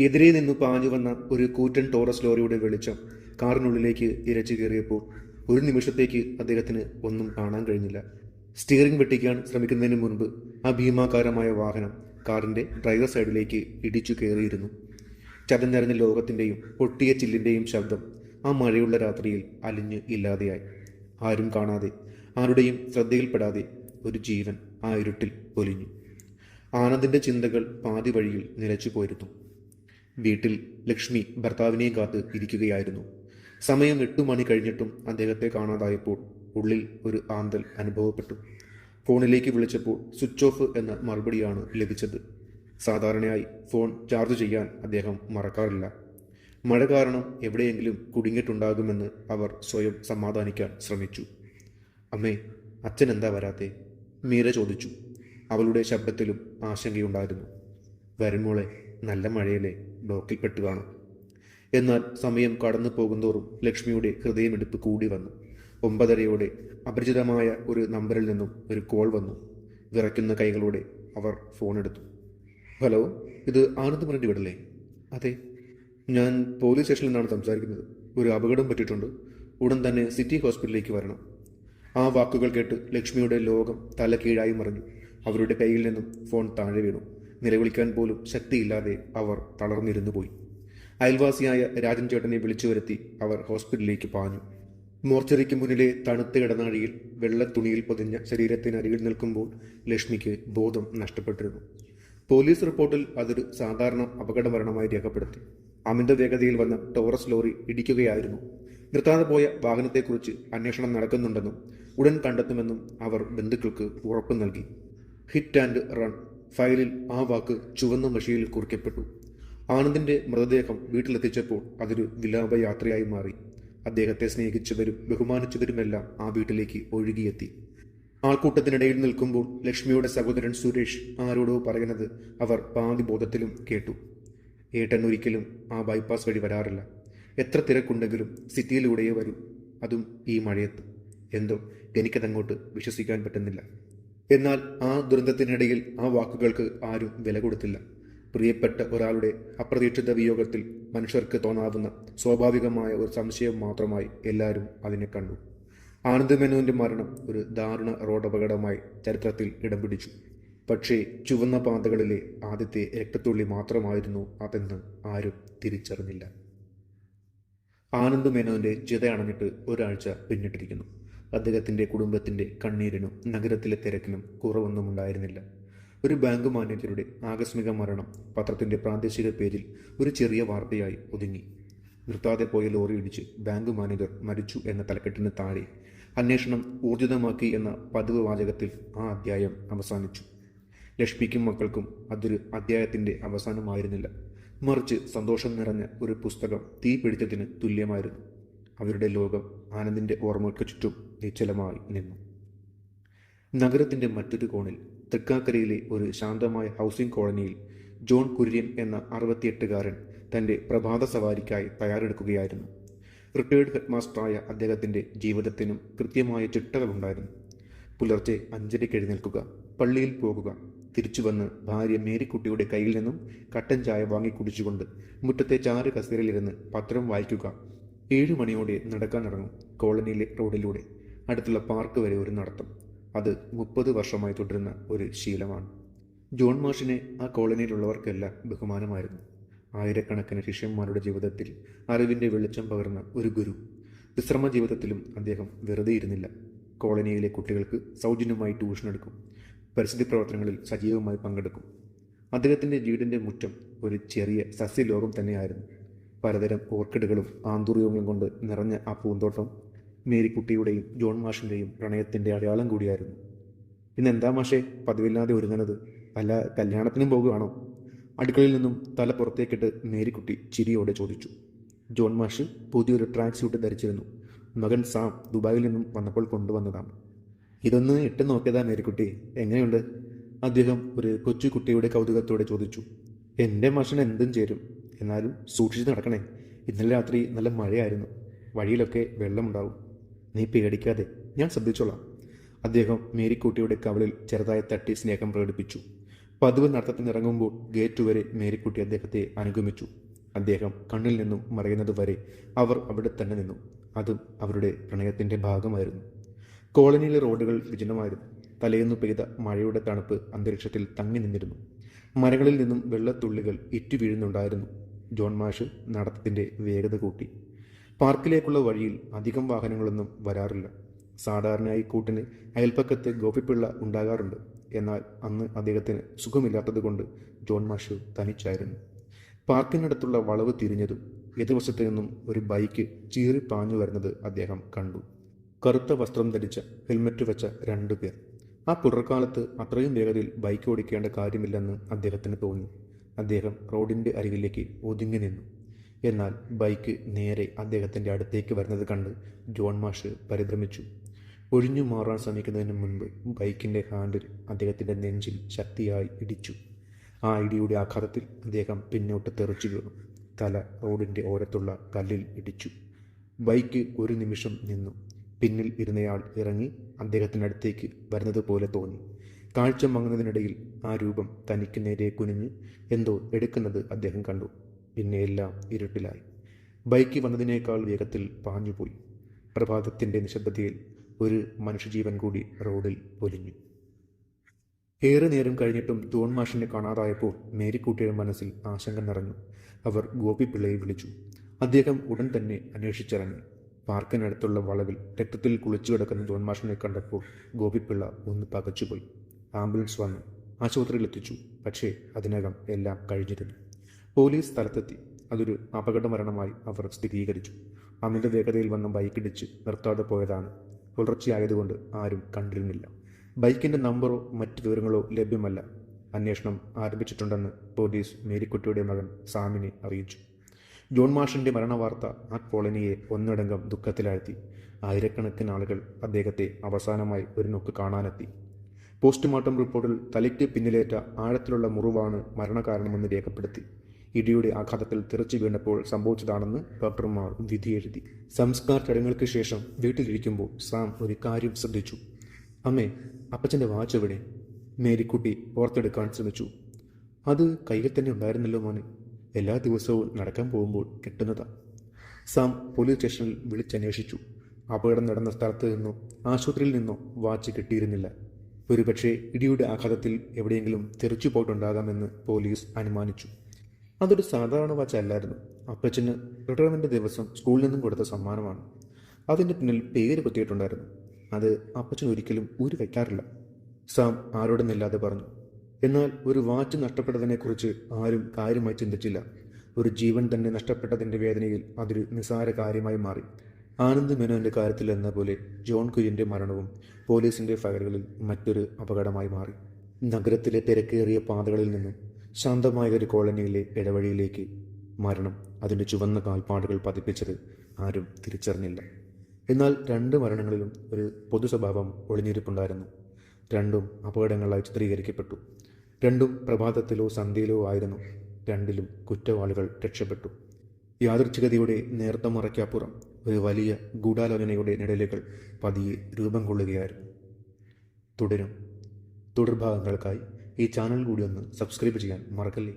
എതിരെ നിന്ന് പാഞ്ഞു വന്ന ഒരു കൂറ്റൻ ടോറസ് ലോറിയുടെ വെളിച്ചം കാറിനുള്ളിലേക്ക് ഇരച്ചു കയറിയപ്പോൾ ഒരു നിമിഷത്തേക്ക് അദ്ദേഹത്തിന് ഒന്നും കാണാൻ കഴിഞ്ഞില്ല. സ്റ്റിയറിംഗ് വെട്ടിക്കാൻ ശ്രമിക്കുന്നതിന് മുൻപ് ആ ഭീമാകാരമായ വാഹനം കാറിന്റെ ഡ്രൈവർ സൈഡിലേക്ക് ഇടിച്ചു കയറിയിരുന്നു. ചതഞ്ഞറിഞ്ഞ ലോകത്തിന്റെയും പൊട്ടിയ ചില്ലിന്റെയും ശബ്ദം ആ മഴയുള്ള രാത്രിയിൽ അലിഞ്ഞ് ഇല്ലാതെയായി. ആരും കാണാതെ ആരുടെയും ശ്രദ്ധയിൽപ്പെടാതെ ഒരു ജീവൻ ആ ഇരുട്ടിൽ പൊലിഞ്ഞു ആനന്ദിന്റെ ചിന്തകൾ പാതി വഴിയിൽ നിലച്ചു പോയിരുന്നു. വീട്ടിൽ ലക്ഷ്മി ഭർത്താവിനെയും കാത്ത് ഇരിക്കുകയായിരുന്നു. സമയം എട്ടു മണി കഴിഞ്ഞിട്ടും അദ്ദേഹത്തെ കാണാതായപ്പോൾ ഉള്ളിൽ ഒരു ആന്തൽ അനുഭവപ്പെട്ടു. ഫോണിലേക്ക് വിളിച്ചപ്പോൾ സ്വിച്ച് ഓഫ് എന്ന മറുപടിയാണ് ലഭിച്ചത്. സാധാരണയായി ഫോൺ ചാർജ് ചെയ്യാൻ അദ്ദേഹം മറക്കാറില്ല. മഴ കാരണം എവിടെയെങ്കിലും കുടുങ്ങിയിട്ടുണ്ടാകുമെന്ന് അവർ സ്വയം സമാധാനിക്കാൻ ശ്രമിച്ചു. അമ്മേ അച്ഛൻ എന്താ വരാത്തെ? മീര ചോദിച്ചു. അവളുടെ ശബ്ദത്തിലും ആശങ്കയുണ്ടായിരുന്നു. വരുമോളെ നല്ല മഴയല്ലേ? ബ്ലോക്കിൽപ്പെട്ടു കാണും. എന്നാൽ സമയം കടന്നു പോകുന്തോറും ലക്ഷ്മിയുടെ ഹൃദയമെടുപ്പ് കൂടി വന്നു. ഒമ്പതരയോടെ അപരിചിതമായ ഒരു നമ്പറിൽ നിന്നും ഒരു കോൾ വന്നു. വിറയ്ക്കുന്ന കൈകളോടെ അവർ ഫോൺ എടുത്തു. ഹലോ ഇത് ആനന്ദ് പറഞ്ഞ വീടല്ലേ? അതെ. ഞാൻ പോലീസ് സ്റ്റേഷനിൽ നിന്നാണ് സംസാരിക്കുന്നത്. ഒരു അപകടം പറ്റിയിട്ടുണ്ട്. ഉടൻ തന്നെ സിറ്റി ഹോസ്പിറ്റലിലേക്ക് വരണം. ആ വാക്കുകൾ കേട്ട് ലക്ഷ്മിയുടെ ലോകം തല കീഴായി മറിഞ്ഞു. അവരുടെ കയ്യിൽ നിന്നും ഫോൺ താഴെ വീണു. നിലവിളിക്കാൻ പോലും ശക്തിയില്ലാതെ അവർ തളർന്നിരുന്നു പോയി. അയൽവാസിയായ രാജൻ ചേട്ടനെ വിളിച്ചു വരുത്തി അവർ ഹോസ്പിറ്റലിലേക്ക് പാഞ്ഞു. മോർച്ചറിക്ക് മുന്നിലെ തണുത്ത ഇടനാഴിയിൽ വെള്ള തുണിയിൽ പൊതിഞ്ഞ ശരീരത്തിനരികിൽ നിൽക്കുമ്പോൾ ലക്ഷ്മിക്ക് ബോധം നഷ്ടപ്പെട്ടിരുന്നു. പോലീസ് റിപ്പോർട്ടിൽ അതൊരു സാധാരണ അപകട മരണമായി രേഖപ്പെടുത്തി. അമിത വേഗതയിൽ വന്ന ടോറസ് ലോറി ഇടിക്കുകയായിരുന്നു. നിർത്താതെ പോയ വാഹനത്തെക്കുറിച്ച് അന്വേഷണം നടക്കുന്നുണ്ടെന്നും ഉടൻ കണ്ടെത്തുമെന്നും അവർ ബന്ധുക്കൾക്ക് ഉറപ്പ് നൽകി. ഹിറ്റ് ആൻഡ് റൺ ഫയലിൽ ആ വാക്ക് ചുവന്ന മഷിയിൽ കുറിക്കപ്പെട്ടു. ആനന്ദിന്റെ മൃതദേഹം വീട്ടിലെത്തിച്ചപ്പോൾ അതൊരു വിലാപയാത്രയായി മാറി. അദ്ദേഹത്തെ സ്നേഹിച്ചവരും ബഹുമാനിച്ചവരുമെല്ലാം ആ വീട്ടിലേക്ക് ഒഴുകിയെത്തി. ആൾക്കൂട്ടത്തിനിടയിൽ നിൽക്കുമ്പോൾ ലക്ഷ്മിയുടെ സഹോദരൻ സുരേഷ് ആരോടോ പറയുന്നത് അവർ പാതി ബോധത്തിലും കേട്ടു. ഏട്ടൻ ഒരിക്കലും ആ ബൈപ്പാസ് വഴി വരാറില്ല. എത്ര തിരക്കുണ്ടെങ്കിലും സിറ്റിയിലൂടെയേ വരും. അതും ഈ മഴയത്ത്. എന്തോ എനിക്കതങ്ങോട്ട് വിശ്വസിക്കാൻ പറ്റുന്നില്ല. എന്നാൽ ആ ദുരന്തത്തിനിടയിൽ ആ വാക്കുകൾക്ക് ആരും വില കൊടുത്തില്ല. പ്രിയപ്പെട്ട ഒരാളുടെ അപ്രതീക്ഷിത വിയോഗത്തിൽ മനുഷ്യർക്ക് തോന്നാവുന്ന സ്വാഭാവികമായ ഒരു സംശയം മാത്രമായി എല്ലാവരും അതിനെ കണ്ടു. ആനന്ദ് മേനോന്റെ മരണം ഒരു ദാരുണ റോഡ് അപകടമായി ചരിത്രത്തിൽ ഇടം പിടിച്ചു പക്ഷേ ചുവന്ന പാതകളിലെ ആദ്യത്തെ രക്തത്തുള്ളി മാത്രമായിരുന്നു അതെന്ന് ആരും തിരിച്ചറിഞ്ഞില്ല. ആനന്ദ് മേനോന്റെ ചിത അണഞ്ഞിട്ട് ഒരാഴ്ച പിന്നിട്ടിരിക്കുന്നു. അദ്ദേഹത്തിന്റെ കുടുംബത്തിന്റെ കണ്ണീരിനും നഗരത്തിലെ തിരക്കിനും കുറവൊന്നും ഉണ്ടായിരുന്നില്ല. ഒരു ബാങ്ക് മാനേജരുടെ ആകസ്മിക മരണം പത്രത്തിന്റെ പ്രാദേശിക പേജിൽ ഒരു ചെറിയ വാർത്തയായി ഒതുങ്ങി. നിർത്താതെ പോയ ലോറി ഇടിച്ച് ബാങ്ക് മാനേജർ മരിച്ചു എന്ന തലക്കെട്ടിന് താഴെ അന്വേഷണം ഊർജിതമാക്കി എന്ന പതിവ് വാചകത്തിൽ ആ അധ്യായം അവസാനിച്ചു. ലക്ഷ്മിക്കും മക്കൾക്കും അതൊരു അധ്യായത്തിന്റെ അവസാനമായിരുന്നില്ല. മറിച്ച് സന്തോഷം നിറഞ്ഞ ഒരു പുസ്തകം തീ പിടിച്ചതിന് തുല്യമായിരുന്നു. അവരുടെ ലോകം ആനന്ദിന്റെ ഓർമ്മകൾക്ക് ചുറ്റും നിശ്ചലമായി നിന്നു. നഗരത്തിന്റെ മറ്റൊരു കോണിൽ തൃക്കാക്കരയിലെ ഒരു ശാന്തമായ ഹൗസിംഗ് കോളനിയിൽ ജോൺ കുര്യൻ എന്ന അറുപത്തിയെട്ടുകാരൻ തന്റെ പ്രഭാത സവാരിക്കായി തയ്യാറെടുക്കുകയായിരുന്നു. റിട്ടയേർഡ് ഹെഡ്മാസ്റ്ററായ അദ്ദേഹത്തിന്റെ ജീവിതത്തിനും കൃത്യമായ ചിട്ടകളുണ്ടായിരുന്നു. പുലർച്ചെ അഞ്ചരയ്ക്ക് എഴുന്നേൽക്കുക പള്ളിയിൽ പോകുക തിരിച്ചു വന്ന് ഭാര്യ മേരിക്കുട്ടിയുടെ കയ്യിൽ നിന്നും കട്ടൻ ചായ വാങ്ങി കുടിച്ചുകൊണ്ട് മുറ്റത്തെ ചാറ് കസേരയിലിരുന്ന് പത്രം വായിക്കുക ഏഴു മണിയോടെ നടക്കാനിറങ്ങും കോളനിയിലെ റോഡിലൂടെ. അടുത്തുള്ള പാർക്ക് വരെ ഒരു നടത്തം. അത് മുപ്പത് വർഷമായി തുടരുന്ന ഒരു ശീലമാണ്. ജോൺ മാഷിനെ ആ കോളനിയിലുള്ളവർക്കെല്ലാം ബഹുമാനമായിരുന്നു. ആയിരക്കണക്കിന് ശിഷ്യന്മാരുടെ ജീവിതത്തിൽ അറിവിന്റെ വെളിച്ചം പകർന്ന ഒരു ഗുരു. വിശ്രമ ജീവിതത്തിലും അദ്ദേഹം വെറുതെ ഇരുന്നില്ല. കോളനിയിലെ കുട്ടികൾക്ക് സൗജന്യമായി ട്യൂഷൻ എടുക്കും. പരിസ്ഥിതി പ്രവർത്തനങ്ങളിൽ സജീവമായി പങ്കെടുക്കും. അദ്ദേഹത്തിന്റെ വീടിന്റെ മുറ്റം ഒരു ചെറിയ സസ്യലോകം തന്നെയായിരുന്നു. പലതരം ഓർക്കിഡുകളും ആന്തൂറിയങ്ങളും കൊണ്ട് നിറഞ്ഞ ആ പൂന്തോട്ടം മേരിക്കുട്ടിയുടെയും ജോൺ മാഷിന്റെയും പ്രണയത്തിന്റെ അടയാളം കൂടിയായിരുന്നു. ഇന്ന് എന്താ മാഷേ? പതിവില്ലാതെ ഒരുങ്ങുന്നത് അല്ല കല്യാണത്തിനും പോകുകയാണോ അടുക്കളയിൽ നിന്നും തല പുറത്തേക്കിട്ട് മേരിക്കുട്ടി ചിരിയോടെ ചോദിച്ചു. ജോൺ മാഷ് പുതിയൊരു ട്രാക്ക് സ്യൂട്ട് ധരിച്ചിരുന്നു. മകൻ സാം ദുബായിൽ നിന്നും വന്നപ്പോൾ കൊണ്ടുവന്നതാണ്. ഇതൊന്ന് ഇട്ട് നോക്കിയതാ മേരിക്കുട്ടി. എങ്ങനെയുണ്ട്? അദ്ദേഹം ഒരു കൊച്ചു കുട്ടിയുടെ കൗതുകത്തോടെ ചോദിച്ചു. എന്റെ മാഷിന് എന്തും ചേരും. എന്നാലും സൂക്ഷിച്ച് നടക്കണേ. ഇന്നലെ രാത്രി നല്ല മഴയായിരുന്നു. വഴിയിലൊക്കെ വെള്ളമുണ്ടാവും. നീ പേടിക്കാതെ ഞാൻ ശ്രദ്ധിച്ചോളാം. അദ്ദേഹം മേരിക്കുട്ടിയുടെ കവളിൽ ചെറുതായി തട്ടി സ്നേഹം പ്രകടിപ്പിച്ചു. പതിവ് നടത്തത്തിനിറങ്ങുമ്പോൾ ഗേറ്റ് വരെ മേരിക്കുട്ടി അദ്ദേഹത്തെ അനുഗമിച്ചു. അദ്ദേഹം കണ്ണിൽ നിന്നും മറയുന്നത് വരെ അവർ അവിടെ തന്നെ നിന്നു. അതും അവരുടെ പ്രണയത്തിന്റെ ഭാഗമായിരുന്നു. കോളനിയിലെ റോഡുകൾ വിജനമായിരുന്നു. തലേന്നു പെയ്ത മഴയുടെ തണുപ്പ് അന്തരീക്ഷത്തിൽ തങ്ങി നിന്നിരുന്നു. മരങ്ങളിൽ നിന്നും വെള്ളത്തുള്ളികൾ ഇറ്റു വീഴുന്നുണ്ടായിരുന്നു ജോൺ മാഷ് നടത്തത്തിന്റെ വേഗത കൂട്ടി. പാർക്കിലേക്കുള്ള വഴിയിൽ അധികം വാഹനങ്ങളൊന്നും വരാറില്ല. സാധാരണയായി കൂട്ടിന് അയൽപ്പക്കത്ത് ഗോപിപ്പിള്ള ഉണ്ടാകാറുണ്ട്. എന്നാൽ അന്ന് അദ്ദേഹത്തിന് സുഖമില്ലാത്തതുകൊണ്ട് ജോൺ മാഷ് തനിച്ചായിരുന്നു. പാർക്കിനടുത്തുള്ള വളവ് തിരിഞ്ഞതും എതിർവശത്തു നിന്നും ഒരു ബൈക്ക് ചീറി പാഞ്ഞു വരുന്നത് അദ്ദേഹം കണ്ടു. കറുത്ത വസ്ത്രം ധരിച്ച ഹെൽമറ്റ് വെച്ച രണ്ടു പേർ. ആ പുറക്കാലത്ത് അത്രയും വേഗതയിൽ ബൈക്ക് ഓടിക്കേണ്ട കാര്യമില്ലെന്ന് അദ്ദേഹത്തിന് തോന്നി. അദ്ദേഹം റോഡിന്റെ അരികിലേക്ക് ഒതുങ്ങി നിന്നു. എന്നാൽ ബൈക്ക് നേരെ അദ്ദേഹത്തിന്റെ അടുത്തേക്ക് വരുന്നത് കണ്ട് ജോൺ മാഷ് പരിഭ്രമിച്ചു. ഒഴിഞ്ഞു മാറാൻ ശ്രമിക്കുന്നതിന് മുൻപ് ബൈക്കിന്റെ ഹാൻഡിൽ അദ്ദേഹത്തിന്റെ നെഞ്ചിൽ ശക്തിയായി ഇടിച്ചു. ആ ഇടിയുടെ ആഘാതത്തിൽ അദ്ദേഹം പിന്നോട്ട് തെറിച്ചു വീണു തല റോഡിന്റെ ഓരത്തുള്ള കല്ലിൽ ഇടിച്ചു. ബൈക്ക് ഒരു നിമിഷം നിന്നു. പിന്നിൽ ഇരുന്നയാൾ ഇറങ്ങി അദ്ദേഹത്തിനടുത്തേക്ക് വരുന്നത് പോലെ തോന്നി. കാഴ്ച മങ്ങുന്നതിനിടയിൽ ആ രൂപം തനിക്ക് നേരെ കുനിഞ്ഞ് എന്തോ എടുക്കുന്നത് അദ്ദേഹം കണ്ടു. പിന്നെ എല്ലാം ഇരുട്ടിലായി. ബൈക്ക് വന്നതിനേക്കാൾ വേഗത്തിൽ പാഞ്ഞുപോയി. പ്രഭാതത്തിന്റെ നിശബ്ദതയിൽ ഒരു മനുഷ്യജീവൻ കൂടി റോഡിൽ പൊലിഞ്ഞു. ഏറെ നേരം കഴിഞ്ഞിട്ടും തോൺമാഷിനെ കാണാതായപ്പോൾ മേരിക്കുട്ടിയുടെ മനസ്സിൽ ആശങ്ക നിറഞ്ഞു. അവർ ഗോപിപ്പിള്ളയെ വിളിച്ചു. അദ്ദേഹം ഉടൻ തന്നെ അന്വേഷിച്ചിറങ്ങി. പാർക്കിനടുത്തുള്ള വളവിൽ രക്തത്തിൽ കുളിച്ചു കിടക്കുന്ന തോൺമാഷിനെ കണ്ടപ്പോൾ ഗോപിപ്പിള്ള ഒന്ന് പകച്ചുപോയി. ആംബുലൻസ് വന്നു. ആശുപത്രിയിൽ എത്തിച്ചു പക്ഷേ അതിനകം എല്ലാം കഴിഞ്ഞിരുന്നു. പോലീസ് സ്ഥലത്തെത്തി. അതൊരു അപകട മരണമായി അവർ സ്ഥിരീകരിച്ചു. അമിത വേഗതയിൽ വന്ന ബൈക്കിടിച്ച് നിർത്താതെ പോയതാണ്. പുലർച്ചെയായതുകൊണ്ട് ആരും കണ്ടിരുന്നില്ല. ബൈക്കിന്റെ നമ്പറോ മറ്റു വിവരങ്ങളോ ലഭ്യമല്ല. അന്വേഷണം ആരംഭിച്ചിട്ടുണ്ടെന്ന് പോലീസ് മേരിക്കുട്ടിയുടെ മകൻ സാമിനെ അറിയിച്ചു. ജോൺ മാഷിന്റെ മരണവാർത്ത ആ കോളനിയെ ഒന്നടങ്കം ദുഃഖത്തിലാഴ്ത്തി. ആയിരക്കണക്കിന് ആളുകൾ അദ്ദേഹത്തെ അവസാനമായി ഒരു നോക്ക് കാണാനെത്തി. പോസ്റ്റ്മോർട്ടം റിപ്പോർട്ടിൽ തലയ്ക്ക് പിന്നിലേറ്റ ആഴത്തിലുള്ള മുറിവാണ് മരണകാരണമെന്ന് രേഖപ്പെടുത്തി. ഇടിയുടെ ആഘാതത്തിൽ തിറച്ചു വീണപ്പോൾ സംഭവിച്ചതാണെന്ന് ഡോക്ടർമാർ വിധിയെഴുതി. സംസ്കാർ ചടങ്ങുകൾക്ക് ശേഷം വീട്ടിലിരിക്കുമ്പോൾ സാം ഒരു കാര്യം ശ്രദ്ധിച്ചു. അമ്മേ അപ്പച്ചന്റെ വാച്ച് എവിടെ? മേരിക്കുട്ടി ഓർത്തെടുക്കാൻ ശ്രമിച്ചു. അത് കയ്യിൽ തന്നെ ഉണ്ടായിരുന്നല്ലോ മോനെ. എല്ലാ ദിവസവും നടക്കാൻ പോകുമ്പോൾ കിട്ടുന്നതാ. സാം പോലീസ് സ്റ്റേഷനിൽ വിളിച്ചന്വേഷിച്ചു. അപകടം നടന്ന സ്ഥലത്ത് നിന്നോ ആശുപത്രിയിൽ നിന്നോ വാച്ച് കിട്ടിയിരുന്നില്ല. ഒരുപക്ഷെ ഇടിയുടെ ആഘാതത്തിൽ എവിടെയെങ്കിലും തെറിച്ചു പോയിട്ടുണ്ടാകാമെന്ന് പോലീസ് അനുമാനിച്ചു. അതൊരു സാധാരണ വാച്ച് അല്ലായിരുന്നു അപ്പച്ചന് റിട്ടയർമെന്റ് ദിവസം സ്കൂളിൽ നിന്നും കൊടുത്ത സമ്മാനമാണ്. അതിന്റെ പിന്നിൽ പേര് കുത്തിയിട്ടുണ്ടായിരുന്നു. അത് അപ്പച്ചൻ ഒരിക്കലും ഊരി വയ്ക്കാറില്ല. സാം ആരോടും നില്ലാതെ പറഞ്ഞു. എന്നാൽ ഒരു വാച്ച് നഷ്ടപ്പെട്ടതിനെക്കുറിച്ച് ആരും കാര്യമായി ചിന്തിച്ചില്ല. ഒരു ജീവൻ തന്നെ നഷ്ടപ്പെട്ടതിന്റെ വേദനയിൽ അതൊരു നിസാര കാര്യമായി മാറി. ആനന്ദ് മേനോന്റെ കാര്യത്തിൽ എന്ന പോലെ ജോൺ കുര്യന്റെ മരണവും പോലീസിന്റെ ഫയലുകളിൽ മറ്റൊരു അപകടമായി മാറി. നഗരത്തിലെ തിരക്കേറിയ പാതകളിൽ നിന്നും ശാന്തമായ ഒരു കോളനിയിലെ ഇടവഴിയിലേക്ക് മരണം അതിന്റെ ചുവന്ന കാൽപ്പാടുകൾ പതിപ്പിച്ചത് ആരും തിരിച്ചറിഞ്ഞില്ല. എന്നാൽ രണ്ട് മരണങ്ങളിലും ഒരു പൊതു സ്വഭാവം ഒളിഞ്ഞിരിപ്പുണ്ടായിരുന്നു. രണ്ടും അപകടങ്ങളായി ചിത്രീകരിക്കപ്പെട്ടു. രണ്ടും പ്രഭാതത്തിലോ സന്ധ്യയിലോ ആയിരുന്നു. രണ്ടിലും കുറ്റവാളികൾ രക്ഷപ്പെട്ടു. യാദൃച്ഛികതയുടെ നേർത്ത മറയ്ക്കപ്പുറം ഒരു വലിയ ഗൂഢാലോചനയുടെ നിഴലുകൾ പതിയെ രൂപം കൊള്ളുകയായിരുന്നു. തുടരും. തുടർഭാഗങ്ങൾക്കായി ഈ ചാനൽ കൂടി ഒന്ന് സബ്സ്ക്രൈബ് ചെയ്യാൻ മറക്കല്ലേ?